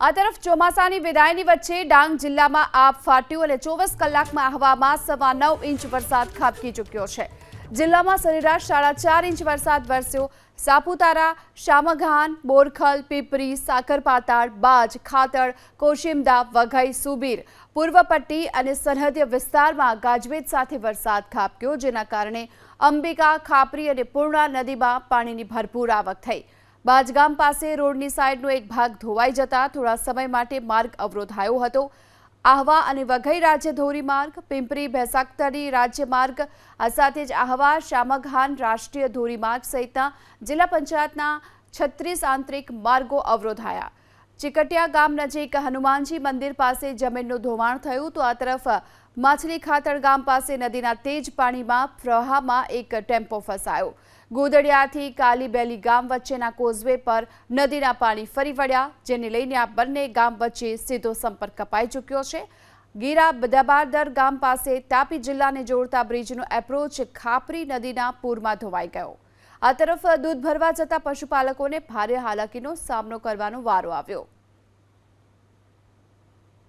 આ તરફ ચોમાસાની વિદાયની વચ્ચે ડાંગ જિલ્લામાં આપ ફાટ્યું અને ચોવીસ કલાકમાં આહવામાં સવા નવ ઇંચ વરસાદ ખાબકી ચૂક્યો છે. જિલ્લામાં સરેરાશ સાડા ચાર ઇંચ વરસાદ વરસ્યો. સાપુતારા, શામઘાન, બોરખલ, પીપરી, સાકરપાતાળ, બાજ, ખાતર, કોશિમદા, વઘઈ, સુબીર પૂર્વ પટ્ટી અને સરહદીય વિસ્તારમાં ગાજવીજ સાથે વરસાદ ખાબક્યો, જેના કારણે અંબિકા, ખાપરી અને પૂર્ણા નદીમાં પાણીની ભરપૂર આવક થઈ. બાજગામ પાસે રોડની સાઈડનો એક ભાગ ધોવાઈ જતા થોડા સમય માટે માર્ગ અવરોધાયો હતો. આહવા અને વઘઈ રાજ્ય ધોરીમાર્ગ પિંપરી ભેસાકતરી રાજ્ય માર્ગ, આ સાથે જ આહવા, શામઘાન રાષ્ટ્રીય ધોરીમાર્ગ સહિતના જિલ્લા પંચાયતના છત્રીસ આંતરિક માર્ગો અવરોધાયા. ચિકટિયા ગામ નજીક હનુમાનજી મંદિર પાસે જમીનનું ધોવાણ થયું તો આ તરફ માછલી ખાતર ગામ પાસે નદીના તેજ પાણીમાં પ્રવાહમાં એક ટેમ્પો ફસાયો. ગોદડિયાથી કાલીબેલી ગામ વચ્ચેના કોઝવે પર નદીના પાણી ફરી વળ્યા, જેને લઈને આ બંને ગામ વચ્ચે સીધો સંપર્ક કપાઈ ચૂક્યો છે. ગીરા દબારદર ગામ પાસે તાપી જિલ્લાને જોડતા બ્રિજનો એપ્રોચ ખાપરી નદીના પૂરમાં ધોવાઈ ગયો. આ તરફ દૂધ ભરવા જતા પશુપાલકોને ભારે હાલાકીનો સામનો કરવાનો વારો આવ્યો.